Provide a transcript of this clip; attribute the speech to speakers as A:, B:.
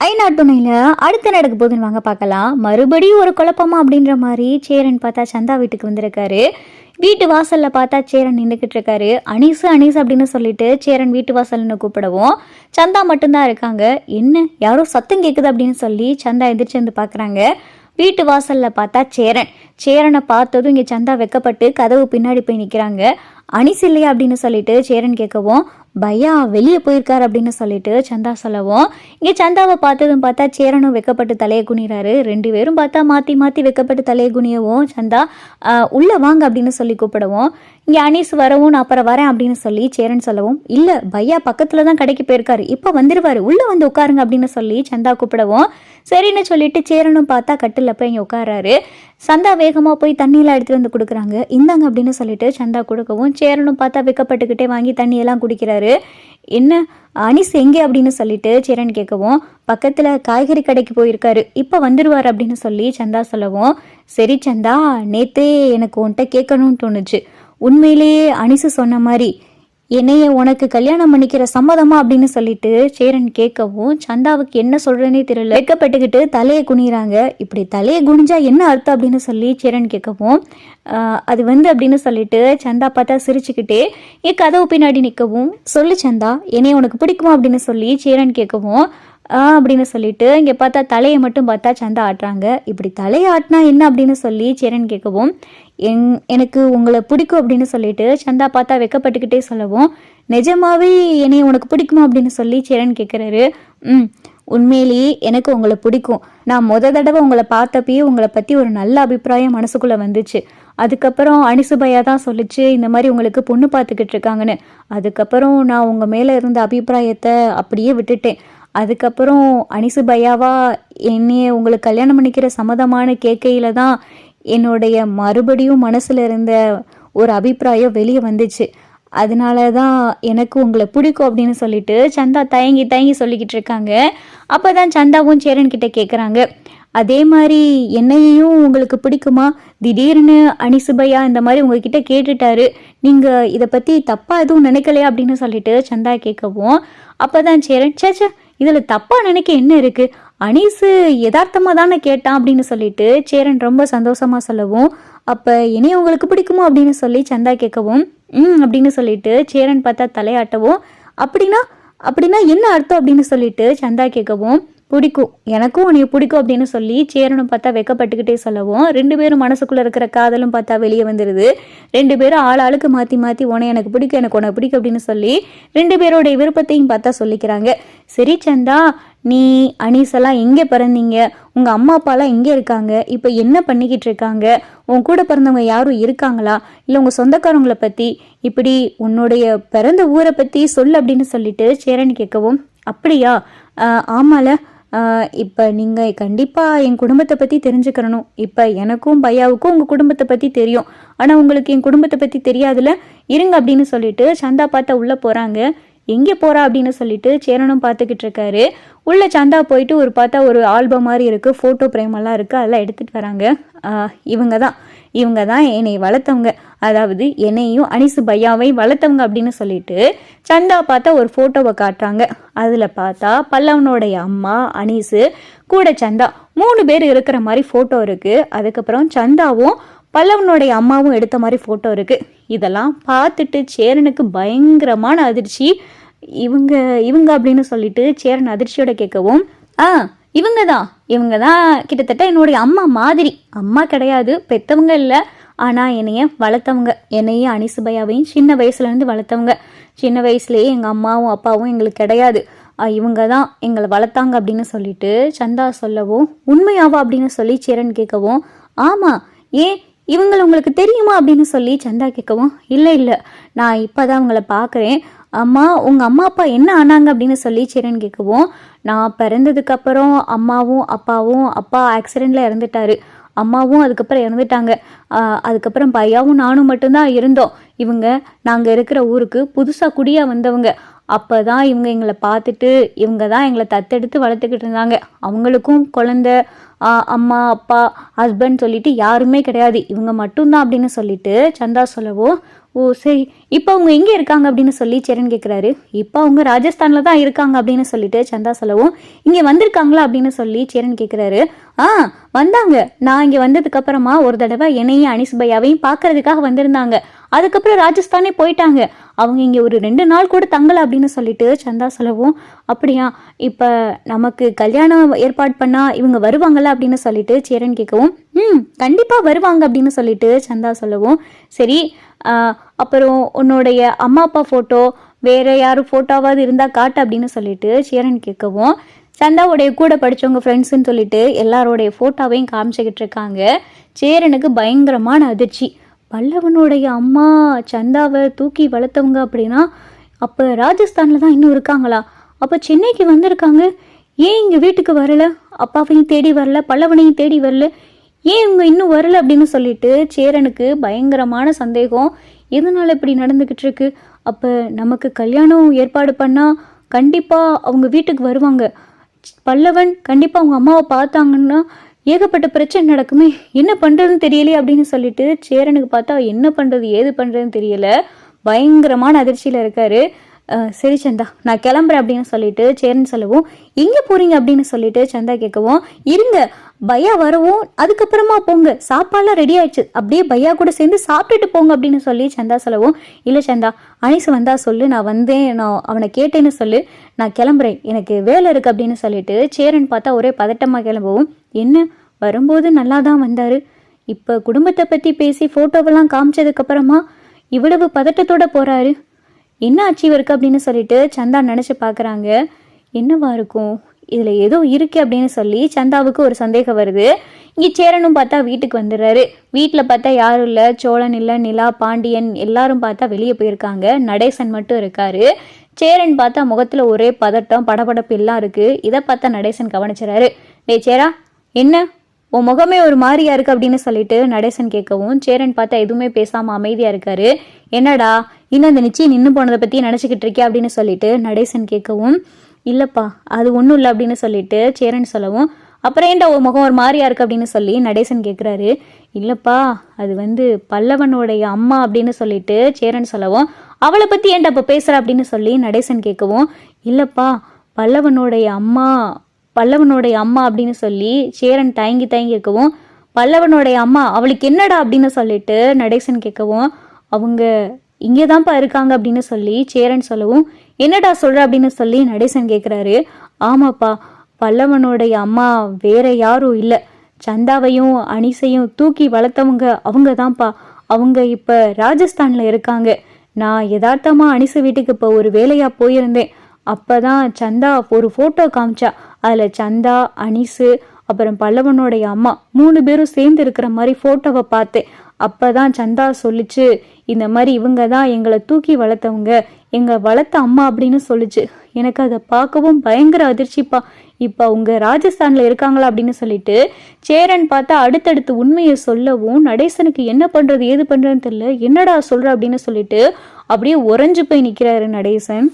A: ஐநாட்டுணையில் அடுத்து நடக்க போகுதுன்னு வாங்க பார்க்கலாம். மறுபடியும் ஒரு குழப்பமா அப்படின்ற மாதிரி சேரன் பார்த்தா சந்தா வீட்டுக்கு வந்திருக்காரு. வீட்டு வாசல்ல பார்த்தா சேரன் நின்றுக்கிட்டு இருக்காரு. அனீசு அனீஸ் அப்படின்னு சொல்லிட்டு சேரன் வீட்டு வாசல்னு கூப்பிடவும். சந்தா மட்டும்தான் இருக்காங்க. என்ன? யாரோ சத்தம் கேட்குது அப்படின்னு சொல்லி சந்தா எந்திரிச்சு வந்து பார்க்குறாங்க வீட்டு வாசல்ல பார்த்தா சேரன். சேரனை பார்த்ததும் இங்கே சந்தா வெக்கப்பட்டு கதவு பின்னாடி போய் நிற்கிறாங்க அனிஸ் இல்லையா அப்படின்னு சொல்லிட்டு சேரன் கேட்கவும் பையா வெளியே போயிருக்காரு அப்படின்னு சொல்லிட்டு சந்தா சொல்லவும் இங்கே சந்தாவை பார்த்ததும் பார்த்தா சேரனும் வெக்கப்பட்டு தலையை குனிறாரு. ரெண்டு பேரும் பார்த்தா மாற்றி மாற்றி வெக்கப்பட்டு தலையை குனியவும் சந்தா உள்ளே வாங்க அப்படின்னு சொல்லி கூப்பிடவும் இங்கே அனீஸ் வரவும் நான் அப்புறம் வரேன் அப்படின்னு சொல்லி சேரன் சொல்லவும் இல்லை பையா பக்கத்தில் தான் கடைக்கு போயிருக்காரு. இப்போ வந்துடுவார் உள்ளே வந்து உட்காருங்க அப்படின்னு சொல்லி சந்தா கூப்பிடவும் சரின்னு சொல்லிட்டு சேரனும் பார்த்தா கட்டில் போய் இங்கே உட்காராரு. சந்தா வேகமாக போய் தண்ணியெல்லாம் எடுத்துகிட்டு வந்து கொடுக்குறாங்க. இந்தாங்க அப்படின்னு சொல்லிட்டு சந்தா கொடுக்கவும் சேரனும் பார்த்தா வெக்கப்பட்டுக்கிட்டே வாங்கி தண்ணியெல்லாம் குடிக்கிறாரு. என்ன அனிஸ் எங்கே அப்படின்னு சொல்லிட்டு சேரன் கேட்கவும் பக்கத்தில் காய்கறி கடைக்கு போயிருக்காரு இப்போ வந்துடுவார் அப்படின்னு சொல்லி சந்தா சொல்லவும் சரி சந்தா நேத்தே எனக்கு உன்கிட்ட கேட்கணும்னு தோணுச்சு. உண்மையிலேயே அனிசு சொன்ன மாதிரி என்னைய உனக்கு கல்யாணம் பண்ணிக்கிற சம்மதமா அப்படின்னு சொல்லிட்டு சேரன் கேட்கவும் சந்தாவுக்கு என்ன சொல்றேனே தெரியல. வெக்கப்பட்டுக்கிட்டு தலையை குனிகிறாங்க இப்படி தலையை குனிஞ்சா என்ன அர்த்தம் அப்படின்னு சொல்லி சேரன் கேட்கவும் அது வந்து அப்படின்னு சொல்லிட்டு சந்தா பார்த்தா சிரிச்சுக்கிட்டே என் கதவு பின்னாடி நிற்கவும் சொல்லு சந்தா என்னைய உனக்கு பிடிக்குமா? அப்படின்னு சொல்லி சேரன் கேட்கவும் அப்படின்னு சொல்லிட்டு இங்கே பார்த்தா தலையை மட்டும் பார்த்தா சந்தா ஆட்டுறாங்க. இப்படி தலையை ஆட்டினா என்ன அப்படின்னு சொல்லி சேரன் கேட்கவும் என் எனக்கு உங்களை பிடிக்கும் அப்படின்னு சொல்லிட்டு சந்தா பார்த்தா வெக்கப்பட்டுக்கிட்டே சொல்லவும் நிஜமாவே என்னை உனக்கு பிடிக்குமா? அப்படின்னு சொல்லி சேரன் கேட்குறாரு. ம் உண்மையிலேயே எனக்கு உங்களை பிடிக்கும். நான் முத தடவை உங்களை பார்த்தப்பயே உங்களை பற்றி ஒரு நல்ல அபிப்பிராயம் மனசுக்குள்ளே வந்துச்சு. அதுக்கப்புறம் அனிசுபையா தான் சொல்லிச்சு இந்த மாதிரி உங்களுக்கு பொண்ணு பார்த்துக்கிட்டு இருக்காங்கன்னு. அதுக்கப்புறம் நான் உங்கள் மேலே இருந்த அபிப்பிராயத்தை அப்படியே விட்டுட்டேன். அதுக்கப்புறம் அனிசு பையாவா என்னைய உங்களுக்கு கல்யாணம் பண்ணிக்கிற சம்மதமான கேட்கையில தான் என்னுடைய மறுபடியும் மனசில் இருந்த ஒரு அபிப்பிராயம் வெளியே வந்துச்சு. அதனால தான் எனக்கு உங்களை பிடிக்கும் அப்படின்னு சொல்லிட்டு சந்தா தயங்கி தயங்கி சொல்லிக்கிட்டு இருக்காங்க. அப்போ தான் சந்தாவும் சேரன் கிட்ட கேட்குறாங்க அதே மாதிரி என்னையையும் உங்களுக்கு பிடிக்குமா? திடீர்னு அனிசுபையா இந்த மாதிரி உங்ககிட்ட கேட்டுட்டாரு. நீங்கள் இதை பற்றி தப்பாக எதுவும் நினைக்கலையா அப்படின்னு சொல்லிட்டு சந்தா கேட்கவும் அப்போ தான் சேரன் சேச்சே இதில் தப்பாக நினைக்க என்ன இருக்குது அனீஸு யதார்த்தமாக தானே கேட்டான் அப்படின்னு சொல்லிட்டு சேரன் ரொம்ப சந்தோஷமாக சொல்லவும் அப்போ இனி உங்களுக்கு பிடிக்குமோ? அப்படின்னு சொல்லி சந்தா கேட்கவும் ம் அப்படின்னு சொல்லிட்டு சேரன் பார்த்தா தலையாட்டவும் அப்படின்னா அப்படின்னா என்ன அர்த்தம்? அப்படின்னு சொல்லிட்டு சந்தா கேட்கவும் பிடிக்கும். எனக்கும் உன்னைய பிடிக்கும் அப்படின்னு சொல்லி சேரனும் பார்த்தா வெக்கப்பட்டுக்கிட்டே சொல்லவும் ரெண்டு பேரும் மனசுக்குள்ள இருக்கிற காதலும் பார்த்தா வெளியே வந்துடுது ரெண்டு பேரும் ஆள் ஆளுக்கு மாற்றி மாற்றி உன எனக்கு பிடிக்கும் எனக்கு உனக்கு பிடிக்கும் அப்படின்னு சொல்லி ரெண்டு பேரோடைய விருப்பத்தையும் பார்த்தா சொல்லிக்கிறாங்க. சரி சந்தா நீ அனீஸ் எங்கே பிறந்தீங்க? உங்கள் அம்மா அப்பாலாம் எங்கே இருக்காங்க? இப்போ என்ன பண்ணிக்கிட்டு இருக்காங்க? உன் கூட பிறந்தவங்க யாரும் இருக்காங்களா? இல்லை உங்கள் சொந்தக்காரங்களை பற்றி இப்படி உன்னுடைய பிறந்த ஊரை பற்றி சொல்லு அப்படின்னு சொல்லிட்டு சேரன் கேட்கவும் அப்படியா? ஆமால. இப்போ நீங்கள் கண்டிப்பாக என் குடும்பத்தை பற்றி தெரிஞ்சுக்கிறணும் இப்போ எனக்கும் பையாவுக்கும் உங்கள் குடும்பத்தை பற்றி தெரியும். ஆனால் உங்களுக்கு என் குடும்பத்தை பற்றி தெரியாதுல? இருங்க அப்படின்னு சொல்லிட்டு சந்தா பார்த்தா உள்ளே போகிறாங்க எங்கே போகிறா அப்படின்னு சொல்லிட்டு சேரனும் பார்த்துக்கிட்டு இருக்காரு. உள்ளே சந்தா போயிட்டு ஒரு பார்த்தா ஒரு ஆல்பம் மாதிரி இருக்குது ஃபோட்டோ எல்லாம் இருக்குது அதெல்லாம் எடுத்துகிட்டு வராங்க. இவங்க தான் இவங்க தான் என்னை வளர்த்தவங்க. அதாவது என்னையும் அனிசு பையாவையும் வளர்த்தவங்க அப்படின்னு சொல்லிட்டு சந்தா பார்த்தா ஒரு ஃபோட்டோவை காட்டுறாங்க. அதில் பார்த்தா பல்லவனுடைய அம்மா அனீஸு கூட சந்தா மூணு பேர் இருக்கிற மாதிரி ஃபோட்டோ இருக்குது அதுக்கப்புறம் சந்தாவும் பல்லவனுடைய அம்மாவும் எடுத்த மாதிரி ஃபோட்டோ இருக்குது இதெல்லாம் பார்த்துட்டு சேரனுக்கு பயங்கரமான அதிர்ச்சி. இவங்க இவங்க அப்படின்னு சொல்லிட்டு சேரன் அதிர்ச்சியோட கேட்கவும் ஆ இவங்க தான் இவங்க தான் கிட்டத்தட்ட என்னுடைய அம்மா மாதிரி. அம்மா கிடையாது பெத்தவங்க இல்லை. ஆனால் என்னைய வளர்த்தவங்க. என்னையும் அனிசுபையாவையும் சின்ன வயசுலேருந்து வளர்த்தவங்க. சின்ன வயசுலேயே எங்கள் அம்மாவும் அப்பாவும் எங்களுக்கு கிடையாது. இவங்க தான் எங்களை வளர்த்தாங்க அப்படின்னு சொல்லிட்டு சந்தா சொல்லவும் உண்மையாவா? அப்படின்னு சொல்லி சேரன் கேட்கவும் ஆமாம் ஏன்? இவங்களை உங்களுக்கு தெரியுமா? அப்படின்னு சொல்லி சந்தா கேட்கவும் இல்லை இல்லை. நான் இப்போ தான் அவங்கள பார்க்குறேன். அம்மா உங்கள் அம்மா அப்பா என்ன ஆனாங்க அப்படின்னு சொல்லி சேரன் கேட்கவும் நான் பிறந்ததுக்கப்புறம் அம்மாவும் அப்பாவும் அப்பா ஆக்சிடெண்ட்டில் இறந்துட்டாரு. அம்மாவும் அதுக்கப்புறம் இறந்துட்டாங்க. அதுக்கப்புறம் பையாவும் நானும் மட்டும்தான் இருந்தோம். இவங்க நாங்கள் இருக்கிற ஊருக்கு புதுசாக குடியாக வந்தவங்க. அப்போ தான் இவங்க எங்களை பார்த்துட்டு இவங்க தான் எங்களை தத்தெடுத்து வளர்த்துக்கிட்டு இருந்தாங்க. அவங்களுக்கும் குழந்த அம்மா அப்பா ஹஸ்பண்ட் சொல்லிட்டு யாருமே கிடையாது. இவங்க மட்டும்தான் அப்படின்னு சொல்லிட்டு சந்தா சொல்லவும் ஓ சரி. இப்போ அவங்க எங்கே இருக்காங்க அப்படின்னு சொல்லி சரண் கேட்குறாரு இப்போ அவங்க ராஜஸ்தானில் தான் இருக்காங்க அப்படின்னு சொல்லிட்டு சந்தா சொல்லவும் இங்கே வந்திருக்காங்களா? அப்படின்னு சொல்லி சரண் கேட்குறாரு ஆ வந்தாங்க. நான் இங்கே வந்ததுக்கப்புறமா ஒரு தடவை என்னையும் அனிசுபையாவையும் பார்க்கறதுக்காக வந்திருந்தாங்க. அதுக்கப்புறம் ராஜஸ்தானே போயிட்டாங்க. அவங்க இங்கே ஒரு ரெண்டு நாள் கூட தங்கலை அப்படின்னு சொல்லிட்டு சந்தா சொல்லவும் அப்படியா இப்போ நமக்கு கல்யாணம் ஏற்பாடு பண்ணால் இவங்க வருவாங்கல்ல? அப்படின்னு சொல்லிட்டு சேரன் கேட்கவும் ம் கண்டிப்பாக வருவாங்க அப்படின்னு சொல்லிட்டு சந்தா சொல்லவும் சரி அப்புறம் உன்னுடைய அம்மா அப்பா ஃபோட்டோ வேற யாரும் ஃபோட்டோவாவது இருந்தால் காட்டு அப்படின்னு சொல்லிட்டு சேரன் கேட்கவும் சந்தாவுடைய கூட படித்தவங்க ஃப்ரெண்ட்ஸுன்னு சொல்லிட்டு எல்லாரோடைய ஃபோட்டோவையும் காமிச்சிக்கிட்டு இருக்காங்க. சேரனுக்கு பயங்கரமான அதிர்ச்சி. பல்லவனுடைய அம்மா சந்தாவை தூக்கி வளர்த்தவங்க அப்படின்னா அப்போ ராஜஸ்தானில் தான் இன்னும் இருக்காங்களா? அப்போ சென்னைக்கு வந்திருக்காங்க. ஏன் இங்கே வீட்டுக்கு வரல? அப்பாவையும் தேடி வரல பல்லவனையும் தேடி வரல. ஏன் இவங்க இன்னும் வரல அப்படின்னு சொல்லிட்டு சேரனுக்கு பயங்கரமான சந்தேகம். எதனால் இப்படி நடந்துக்கிட்டு இருக்கு? அப்போ நமக்கு கல்யாணம் ஏற்பாடு பண்ணால் கண்டிப்பாக அவங்க வீட்டுக்கு வருவாங்க. பல்லவன் கண்டிப்பாக அவங்க அம்மாவை பார்த்தாங்கன்னா ஏகப்பட்ட பிரச்சனை நடக்குமே என்ன பண்ணுறதுன்னு தெரியலையே அப்படின்னு சொல்லிட்டு சேரனுக்கு பார்த்தா என்ன பண்ணுறது ஏது பண்ணுறதுன்னு தெரியல. பயங்கரமான அதிர்ச்சியில் இருக்காரு. சரி சந்தா நான் கிளம்புறேன் அப்படின்னு சொல்லிட்டு சேரன் சொல்லவும் எங்கே போகிறீங்க அப்படின்னு சொல்லிட்டு சந்தா கேட்கவும் இருங்க பையா வரவும். அதுக்கப்புறமா போங்க. சாப்பாடுலாம் ரெடி ஆயிடுச்சு. அப்படியே பையா கூட சேர்ந்து சாப்பிட்டுட்டு போங்க அப்படின்னு சொல்லி சந்தா சொல்லவும் இல்லை சந்தா அனிசு வந்தா சொல்லு. நான் வந்தேன். நான் அவனை கேட்டேன்னு சொல்லு. நான் கிளம்புறேன். எனக்கு வேலை இருக்கு அப்படின்னு சொல்லிட்டு சேரன் பார்த்தா ஒரே பதட்டமாக கிளம்பவும் என்ன? வரும்போது நல்லா தான் வந்தார். இப்போ குடும்பத்தை பற்றி பேசி ஃபோட்டோவெல்லாம் காமிச்சதுக்கப்புறமா இவ்வளவு பதட்டத்தோட போகிறாரு என்ன ஆச்சு இவருக்கு அப்படின்னு சொல்லிட்டு சந்தா நினச்சி பார்க்குறாங்க என்னவா இருக்கும்? இதில் ஏதோ இருக்கு அப்படின்னு சொல்லி சந்தாவுக்கு ஒரு சந்தேகம் வருது. இங்கே சேரனும் பார்த்தா வீட்டுக்கு வந்துடுறாரு. வீட்டில் பார்த்தா யாரும் இல்லை. சோழன் இல்லை நிலா பாண்டியன் எல்லாரும் பார்த்தா வெளியே போயிருக்காங்க. நடேசன் மட்டும் இருக்காரு. சேரன் பார்த்தா முகத்தில் ஒரே பதட்டம் படபடப்பு எல்லாம் இருக்குது இதை பார்த்தா நடேசன் கவனிச்சுறாரு. டே சேரா என்ன? உன் முகமே ஒரு மாதிரியா இருக்கு அப்படின்னு சொல்லிட்டு நடேசன் கேட்கவும் சேரன் பார்த்தா எதுவுமே பேசாம அமைதியா இருக்காரு. என்னடா இன்னும் அந்த நிச்சயம் நின்று போனதை பத்தி நினைச்சுக்கிட்டு இருக்கே அப்படின்னு சொல்லிட்டு நடேசன் கேட்கவும் இல்லப்பா அது ஒன்றும் இல்லை அப்படின்னு சொல்லிட்டு சேரன் சொல்லவும் அப்புறம் ஏன்டா உன் முகம் ஒரு மாதிரியா இருக்கு அப்படின்னு சொல்லி நடேசன் கேட்குறாரு. இல்லப்பா அது வந்து பல்லவனுடைய அம்மா அப்படின்னு சொல்லிட்டு சேரன் சொல்லவும் அவளை பத்தி ஏன்டா இப்போ பேசுற அப்படின்னு சொல்லி நடேசன் கேட்கவும் இல்லப்பா பல்லவனுடைய அம்மா பல்லவனுடைய அம்மா அப்படின்னு சொல்லி சேரன் தயங்கி தயங்கி இருக்கவும் பல்லவனுடைய அம்மா அவளுக்கு என்னடா? அப்படின்னு சொல்லிட்டு நடேசன் கேட்கவும் அவங்க இங்கே தான்ப்பா இருக்காங்க அப்படின்னு சொல்லி சேரன் சொல்லவும் என்னடா சொல்கிற அப்படின்னு சொல்லி நடேசன் கேட்குறாரு. ஆமாப்பா பல்லவனுடைய அம்மா வேற யாரும் இல்லை. சந்தாவையும் அனிசையும் தூக்கி வளர்த்தவங்க அவங்க தான்ப்பா அவங்க இப்போ ராஜஸ்தானில் இருக்காங்க. நான் யதார்த்தமாக அனிசு வீட்டுக்கு இப்போ ஒரு வேலையாக போயிருந்தேன். அப்போ தான் சந்தா ஒரு ஃபோட்டோ காமிச்சா. அதில் சந்தா அனிசு அப்புறம் பல்லவனுடைய அம்மா மூணு பேரும் சேர்ந்து இருக்கிற மாதிரி ஃபோட்டோவை பார்த்தேன். அப்போ தான் சந்தா சொல்லிச்சு இந்த மாதிரி இவங்க தான் எங்களை தூக்கி வளர்த்தவங்க எங்கள் வளர்த்த அம்மா அப்படின்னு சொல்லுச்சு. எனக்கு அதை பார்க்கவும் பயங்கர அதிர்ச்சிப்பா. இப்போ அவங்க ராஜஸ்தானில் இருக்காங்களா அப்படின்னு சொல்லிட்டு சேரன் பார்த்தா அடுத்தடுத்து உண்மையை சொல்லவும் நடேசனுக்கு என்ன பண்ணுறது ஏது பண்ணுறதுன்னு தெரியல என்னடா சொல்கிற அப்படின்னு சொல்லிட்டு அப்படியே உறைஞ்சு போய் நிற்கிறாரு நடேசன்.